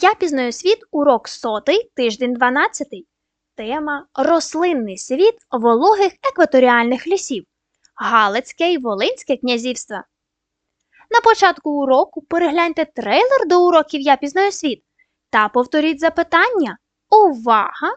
Я пізнаю світ урок сотий, тиждень 12. Тема Рослинний світ вологих екваторіальних лісів. Галицьке і Волинське князівства. На початку уроку перегляньте трейлер до уроків Я пізнаю світ та повторіть запитання. Увага!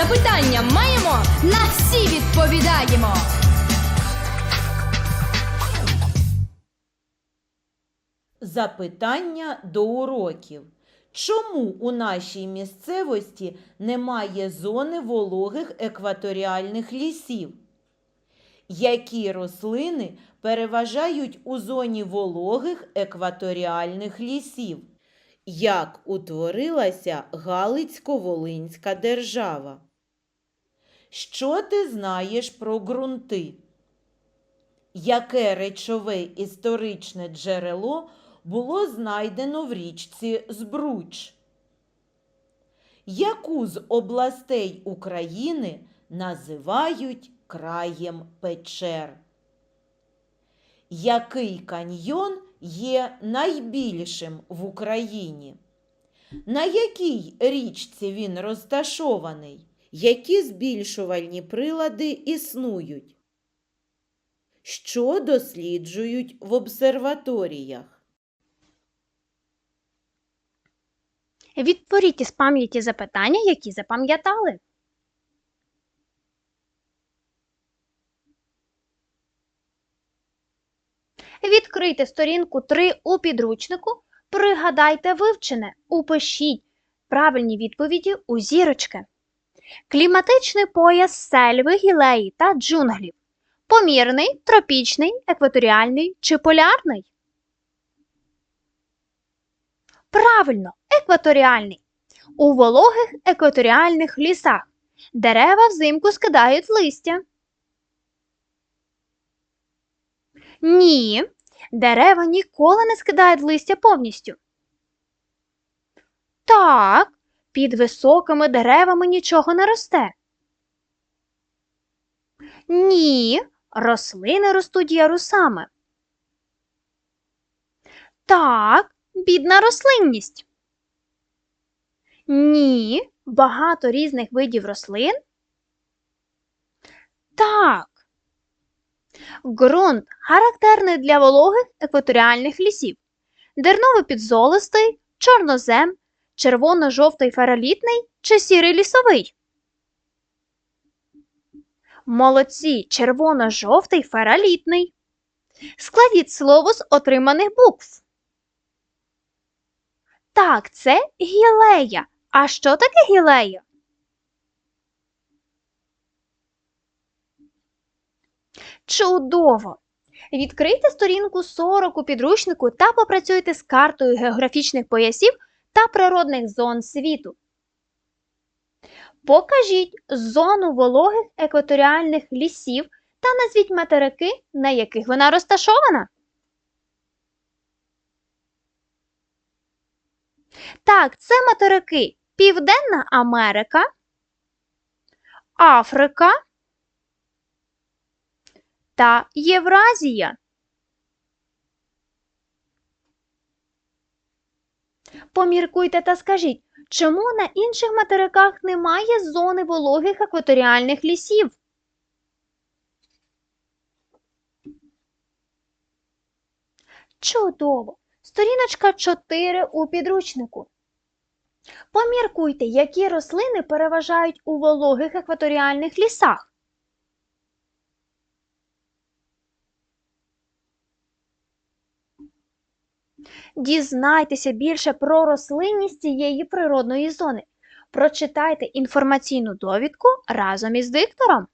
Запитання маємо, на всі відповідаємо. Запитання до уроків. Чому у нашій місцевості немає зони вологих екваторіальних лісів? Які рослини переважають у зоні вологих екваторіальних лісів? Як утворилася Галицько-Волинська держава? Що ти знаєш про ґрунти? Яке речове історичне джерело було знайдено в річці Збруч? Яку з областей України називають краєм печер? Який каньйон є найбільшим в Україні? На якій річці він розташований? Які збільшувальні прилади існують? Що досліджують в обсерваторіях? Відтворіть із пам'яті запитання, які запам'ятали. Відкрийте сторінку 3 у підручнику, пригадайте вивчене, упишіть правильні відповіді у зірочки. Кліматичний пояс сельви, гілеї та джунглів. Помірний, тропічний, екваторіальний чи полярний? Правильно, екваторіальний. У вологих екваторіальних лісах дерева взимку скидають листя. Ні, дерева ніколи не скидають листя повністю. Так, під високими деревами нічого не росте. Ні, рослини ростуть ярусами. Так, бідна рослинність. Ні, багато різних видів рослин. Так. Ґрунт характерний для вологих екваторіальних лісів. Дерново-підзолистий, чорнозем, червоно-жовтий фералітний чи сірий лісовий. Молодці червоно-жовтий фералітний. Складіть слово з отриманих букв. Так, це гілея. А що таке гілея? Чудово! Відкрийте сторінку 40 у підручнику та попрацюйте з картою географічних поясів та природних зон світу. Покажіть зону вологих екваторіальних лісів та назвіть материки, на яких вона розташована. Так, це материки Південна Америка, Африка та Євразія. Поміркуйте та скажіть, чому на інших материках немає зони вологих екваторіальних лісів? Чудово! Сторіночка 4 у підручнику. Поміркуйте, які рослини переважають у вологих екваторіальних лісах. Дізнайтеся більше про рослинність цієї природної зони. Прочитайте інформаційну довідку разом із диктором.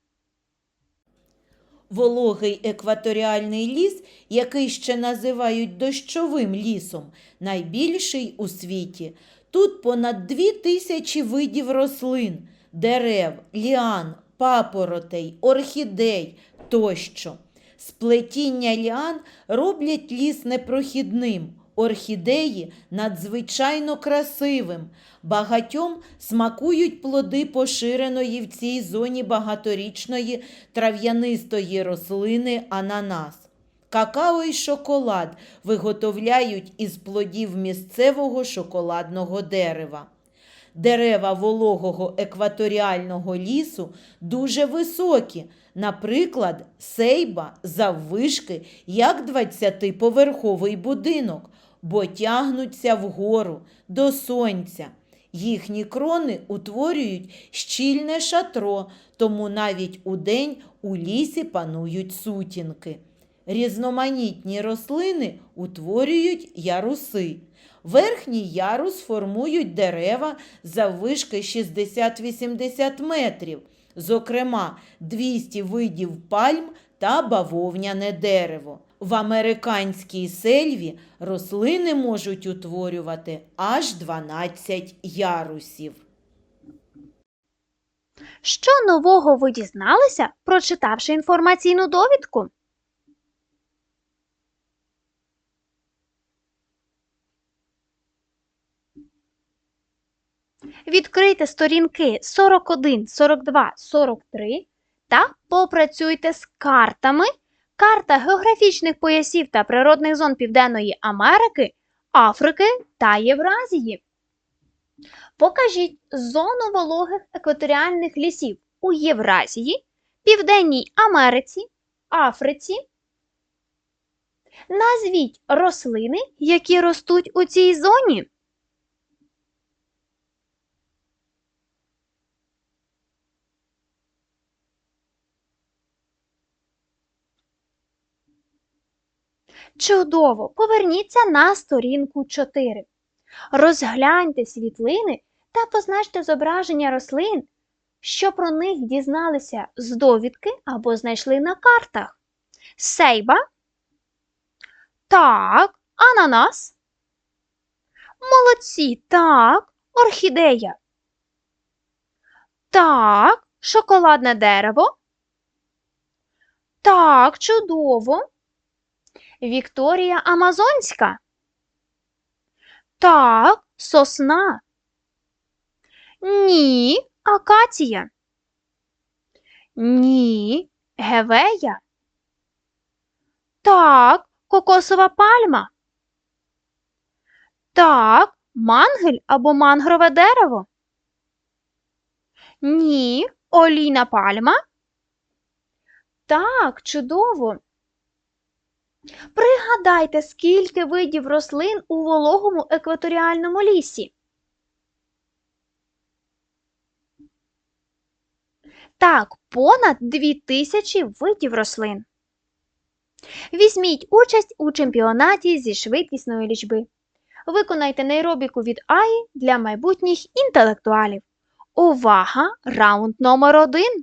Вологий екваторіальний ліс, який ще називають дощовим лісом, найбільший у світі. Тут понад дві тисячі видів рослин, дерев, ліан, папоротей, орхідей тощо. Сплетіння ліан роблять ліс непрохідним, орхідеї надзвичайно красивим. Багатьом смакують плоди поширеної в цій зоні багаторічної трав'янистої рослини ананас. Какао і шоколад виготовляють із плодів місцевого шоколадного дерева. Дерева вологого екваторіального лісу дуже високі, наприклад, сейба заввишки, як 20-поверховий будинок, бо тягнуться вгору до сонця. Їхні крони утворюють щільне шатро, тому навіть удень у лісі панують сутінки. Різноманітні рослини утворюють яруси. Верхній ярус формують дерева заввишки 60-80 метрів, зокрема 200 видів пальм та бавовняне дерево. В американській сельві рослини можуть утворювати аж 12 ярусів. Що нового ви дізналися, прочитавши інформаційну довідку? Відкрийте сторінки 41, 42, 43 та попрацюйте з картами. Карта географічних поясів та природних зон Південної Америки, Африки та Євразії. Покажіть зону вологих екваторіальних лісів у Євразії, Південній Америці, Африці. Назвіть рослини, які ростуть у цій зоні. Чудово! Поверніться на сторінку 4. Розгляньте світлини та позначте зображення рослин, що про них дізналися з довідки або знайшли на картах. Сейба. Так, ананас. Молодці, так, орхідея. Так, шоколадне дерево. Так, чудово. Вікторія Амазонська. Так, сосна. Ні, акація. Ні, гевея. Так, кокосова пальма. Так, мангель або мангрове дерево. Ні, олійна пальма. Так, чудово. Пригадайте, скільки видів рослин у вологому екваторіальному лісі. Так, понад 2000 видів рослин. Візьміть участь у чемпіонаті зі швидкісної лічби. Виконайте нейробіку від АІ для майбутніх інтелектуалів. Увага! Раунд номер один.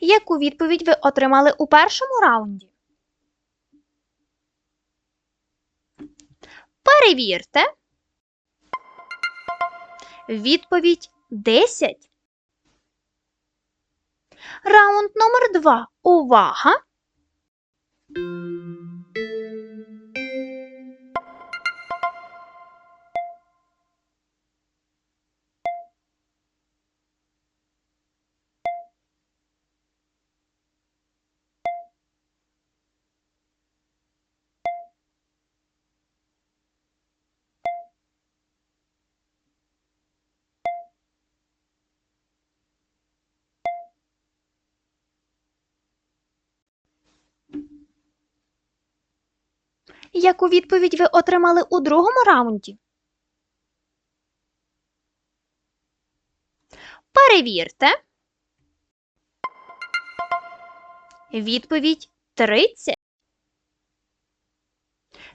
Яку відповідь ви отримали у першому раунді? Перевірте. Відповідь 10. Раунд номер 2. Увага! Яку відповідь ви отримали у другому раунді? Перевірте. Відповідь 30.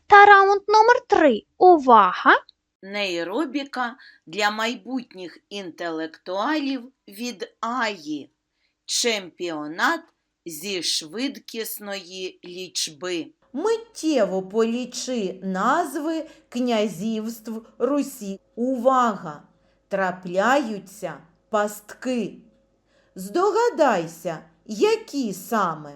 Та раунд номер 3. Увага! Нейробіка для майбутніх інтелектуалів від Аї. Чемпіонат зі швидкісної лічби. Миттєво полічи назви князівств Русі. Увага! Трапляються пастки. Здогадайся, які саме?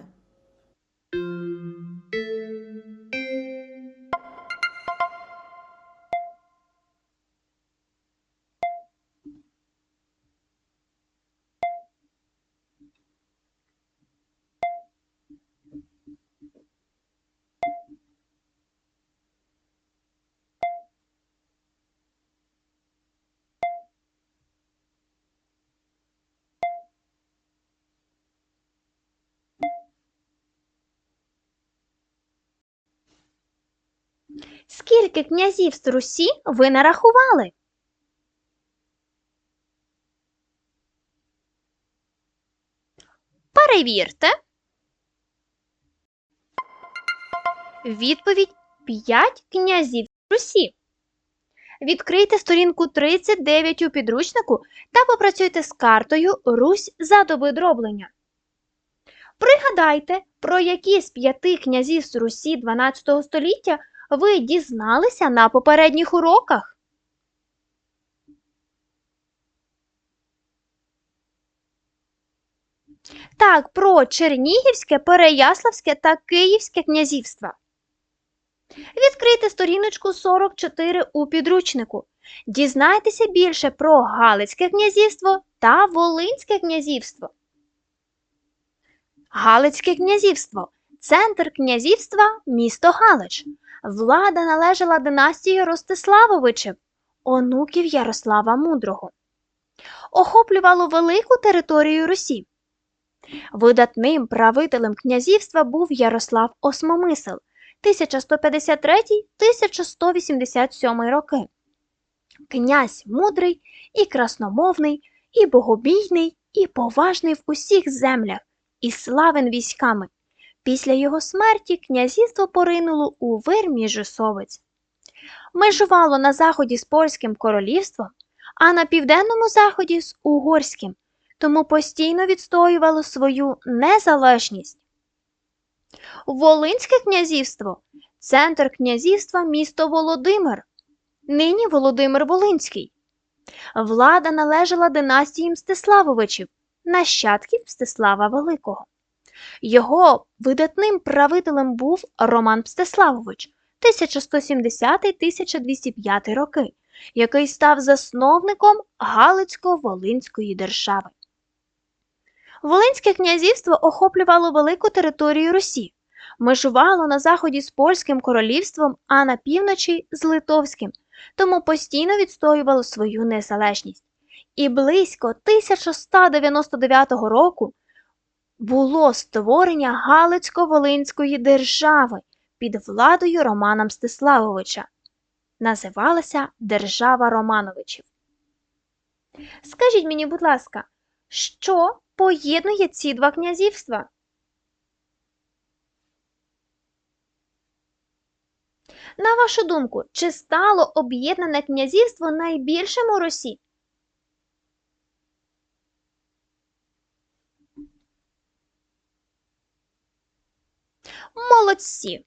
Скільки князівств Русі ви нарахували? Перевірте. Відповідь 5 князівств Русі. Відкрийте сторінку 39 у підручнику та попрацюйте з картою Русь за доби дроблення. Пригадайте, про які з п'яти князівств Русі 12 століття ви дізналися на попередніх уроках? Так, про Чернігівське, Переяславське та Київське князівства. Відкрийте сторіночку 44 у підручнику. Дізнайтеся більше про Галицьке князівство та Волинське князівство. Галицьке князівство центр князівства місто Галич. Влада належала династії Ростиславовичів, онуків Ярослава Мудрого. Охоплювало велику територію Русі. Видатним правителем князівства був Ярослав Осмомисел 1153-1187 роки. Князь мудрий і красномовний, і богобійний, і поважний в усіх землях, і славен військами. Після його смерті князівство поринуло у вир міжусовець. Межувало на заході з польським королівством, а на південному заході з угорським, тому постійно відстоювало свою незалежність. Волинське князівство центр князівства місто Володимир, нині Володимир Волинський. Влада належала династії Мстиславовичів, нащадків Мстислава Великого. Його видатним правителем був Роман Мстиславович 1170-1205 роки, який став засновником Галицько-Волинської держави. Волинське князівство охоплювало велику територію Русі, межувало на заході з польським королівством, а на півночі з литовським, тому постійно відстоювало свою незалежність. І близько 1199 року було створення Галицько-Волинської держави під владою Романа Мстиславовича. Називалася Держава Романовичів. Скажіть мені, будь ласка, що поєднує ці два князівства? На вашу думку, чи стало об'єднане князівство найбільшим у Русі? Молодці!